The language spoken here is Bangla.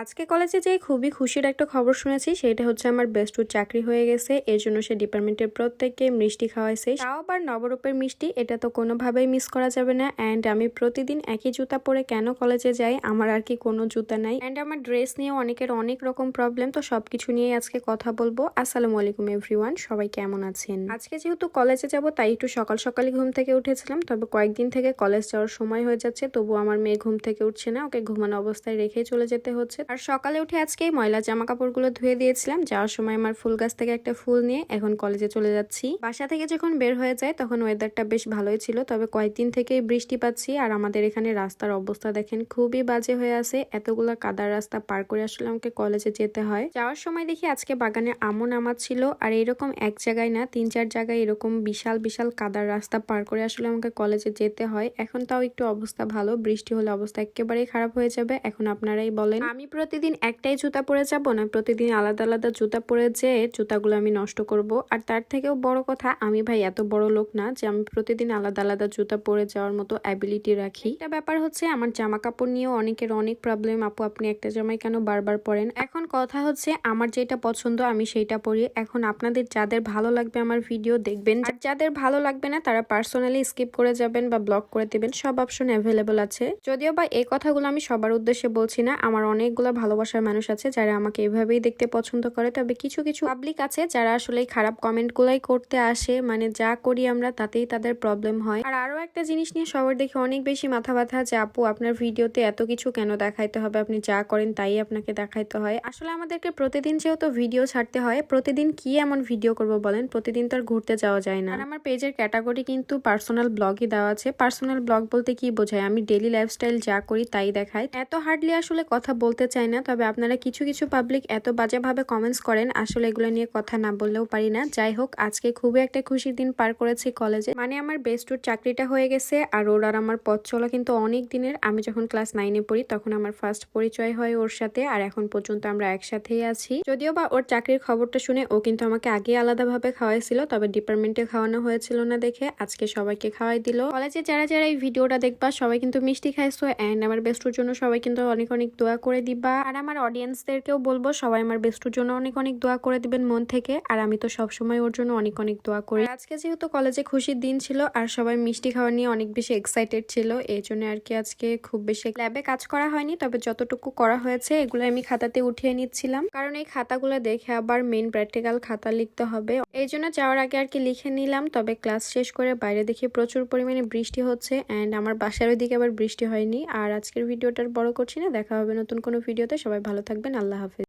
আজকে কলেজে যেয়ে খুবই খুশির একটা খবর শুনেছি, সেটা হচ্ছে আমার বেস্টুর চাকরি হয়ে গেছে, এর জন্য সে ডিপার্টমেন্টের প্রত্যেককে মিষ্টি খাওয়াইছে। তাও আবার নবরূপের মিষ্টি, এটা তো কোনোভাবেই মিস করা যাবে না অ্যান্ড আমি প্রতিদিন একই জুতা পরে কেন কলেজে যাই, আমার আর কি কোনো জুতা নাই। অ্যান্ড আমার ড্রেস নিয়ে অনেকের অনেক রকম প্রবলেম তো সবকিছু নিয়ে আজকে কথা বলব। আসসালামু আলাইকুম এভরিওয়ান সবাই কেমন আছেন? আজকে যেহেতু কলেজে যাব, তাই একটু সকাল সকালে ঘুম থেকে উঠেছিলাম, তবে কয়েকদিন থেকে কলেজ যাওয়ার সময় হয়ে যাচ্ছে তবু আমার মেয়ে ঘুম থেকে উঠছে না, ওকে ঘুমানো অবস্থায় রেখেই চলে যেতে হচ্ছে আর সকালে উঠে আজকে ময়লা জামা কাপড়গুলো ধুয়ে দিয়েছিলাম। যাওয়ার সময় আমার ফুল গাছ থেকে একটা ফুল নিয়ে এখন কলেজে চলে যাচ্ছি। বাসা থেকে যখন বের হয়ে যায় তখন ওয়েদারটা বেশ ভালোই ছিল, তবে কয়েকদিন থেকেই বৃষ্টি পাচ্ছি আর আমাদের এখানে রাস্তার অবস্থা দেখেন খুবই বাজে হয়ে আছে। এতগুলো কাদার রাস্তা পার করে আসলে আমাকে কলেজে যেতে হয়। যাওয়ার সময় দেখি আজকে বাগানে আমন নামাজ ছিল আর এরকম এক জায়গায় না, তিন চার জায়গায় এরকম বিশাল বিশাল কাদার রাস্তা পার করে আসলে আমাকে কলেজে যেতে হয়। এখন তাও একটু অবস্থা ভালো, বৃষ্টি হলে অবস্থা একেবারেই খারাপ হয়ে যাবে। এখন আপনারাই বলেন। আমি প্রতিদিন একটাই জুতা পরে যাব না? প্রতিদিন আলাদা আলাদা জুতা পরে যেয়ে জুতাগুলো আমি নষ্ট করব? আর তার থেকেও বড় কথা, আমি ভাই এত বড় লোক না যে আমি প্রতিদিন আলাদা আলাদা জুতা পরে যাওয়ার মতো অ্যাবিলিটি রাখি। একটা ব্যাপার হচ্ছে, আমার জামা কাপড় নিয়েও অনেকের অনেক প্রবলেম আপু, আপনি একটা জামাই কেন বারবার পরেন? এখন কথা হচ্ছে, আমার যেটা পছন্দ আমি সেইটা পরি। এখন আপনাদের যাদের ভালো লাগবে আমার ভিডিও দেখবেন। আর যাদের ভালো লাগবে না, তারা পার্সোনালি স্কিপ করে যাবেন বা ব্লক করে দেবেন। সব অপশন অ্যাভেলেবল আছে। যদিও বা এই কথাগুলো আমি সবার উদ্দেশ্যে বলছি না, আমার অনেকগুলো ভালোবাসার মানুষ আছে যারা আমাকে এভাবেই দেখতে পছন্দ করে। তবে কিছু কিছু পাবলিক আছে যারা আসলে খারাপ কমেন্ট গুলাই করতে আসে। মানে যা করি আমরা তাতেই তাদের প্রবলেম হয়। আর আরও একটা জিনিস নিয়ে সবার দেখে অনেক বেশি মাথা ব্যথা যে, আপু, আপনার ভিডিওতে এত কিছু কেন দেখাইতে হবে? আপনি যা করেন তাই আপনাকে দেখাইতে হয়। আসলে আমাদেরকে প্রতিদিন যেহেতু ভিডিও ছাড়তে হয়, প্রতিদিন কি এমন ভিডিও করব বলেন? প্রতিদিন তো আর ঘুরতে যাওয়া যায় না। আর আমার পেজের ক্যাটাগরি কিন্তু পার্সোনাল ব্লগই দেওয়া আছে। পার্সোনাল ব্লগ বলতে কি বোঝায়? আমি ডেলি লাইফস্টাইল যা করি তাই দেখাই। এত হার্ডলি আসলে কথা বলতে চাই না। তবে আপনারা কিছু কিছু পাবলিক এত বাজেভাবে কমেন্টস করেন, আসলে এগুলো নিয়ে কথা না বললেও পারি না। যাই হোক, আজকে খুবই একটা খুশির দিন পার করেছি কলেজে মানে আমার বেস্টুর চাকরিটা হয়ে গেছে, আর ওর আর আমার পথ চলা কিন্তু অনেক দিনের। আমি যখন ক্লাস নাইনে পড়ি, তখন আমার ফার্স্ট পরিচয় হয় ওর সাথে, আর এখন পর্যন্ত আমরা একসাথেই আছি। যদিও বা ওর চাকরির খবরটা শুনে ও কিন্তু আমাকে আগে আলাদাভাবে খাওয়াইছিল, তবে ডিপার্টমেন্টে খাওয়ানো হয়েছিল না দেখে, আজকে সবাইকে খাওয়াই দিল। কলেজে যারা যারা এই ভিডিওটা দেখবা, সবাই কিন্তু মিষ্টি খাইছো অ্যান্ড আমার বেস্টুর জন্য সবাই কিন্তু অনেক অনেক দোয়া করে দিবা। আর আমার অডিয়েন্সদেরকেও বলব, সবাই আমার বেস্টুর জন্য অনেক অনেক দোয়া করে দিবেন মন থেকে। আর আমি তো সবসময় ওর জন্য অনেক অনেক দোয়া করি। আজকে যেহেতু কলেজে খুশির দিন ছিল আর সবাই মিষ্টি খাওয়া নিয়ে অনেক বেশি এক্সাইটেড ছিল, এই জন্য আর কি আজকে খুব বেশি ল্যাবে কাজ করা হয়নি, তবে যতটুকু করা হয়েছে এগুলো আমি খাতাতে উঠিয়ে নিচ্ছিলাম। কারণ এই খাতাগুলো দেখে আবার মেইন প্র্যাকটিক্যাল খাতা লিখতে হবে। এই জন্য যাওয়ার আগে আর কি লিখে নিলাম, তবে ক্লাস শেষ করে বাইরে দেখি প্রচুর পরিমাণে বৃষ্টি হচ্ছে অ্যান্ড আমার বাসার ওইদিকে আবার বৃষ্টি হয়নি। আর আজকের ভিডিওটার বড় করছি না, দেখা হবে নতুন কোনো ভিডিওতে সবাই ভালো থাকবেন আল্লাহ হাফিজ।